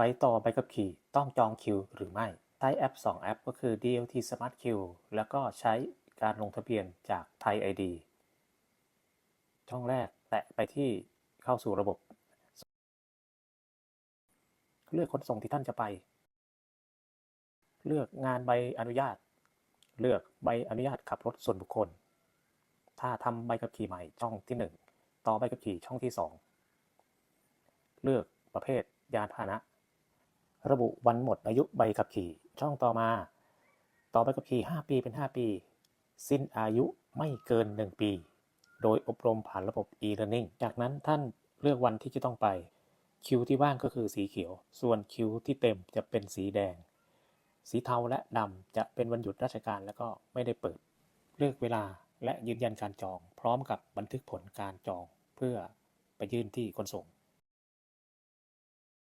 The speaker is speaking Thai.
ไปต่อใบขับขี่ต้องจองคิวหรือไม่ ใช้แอป 2 แอปก็คือ DLT Smart Q แล้วก็ใช้การลงทะเบียนจากไทย ID ช่องแรกแตะไปที่เข้าสู่ระบบ เลือกขนส่งที่ท่านจะไป เลือกงานใบอนุญาต เลือกใบอนุญาตขับรถส่วนบุคคล ถ้าทำใบขับขี่ใหม่ช่องที่ 1 ต่อใบขับขี่ช่องที่ 2 เลือกประเภทยานพาหนะ ระบุวันหมดอายุใบขับขี่ ช่องต่อมา ต่อใบขับขี่ 5 ปีเป็น 5 ปี สิ้นอายุไม่เกิน 1 ปี โดยอบรมผ่านระบบ e-learning จากนั้นท่านเลือกวันที่จะต้องไป คิวที่ว่างก็คือสีเขียว ส่วนคิวที่เต็มจะเป็นสีแดง สีเทาและดำจะเป็นวันหยุดราชการแล้วก็ไม่ได้เปิด เลือกเวลาและยืนยันการจอง พร้อมกับบันทึกผลการจอง เพื่อไปยื่นที่ขนส่ง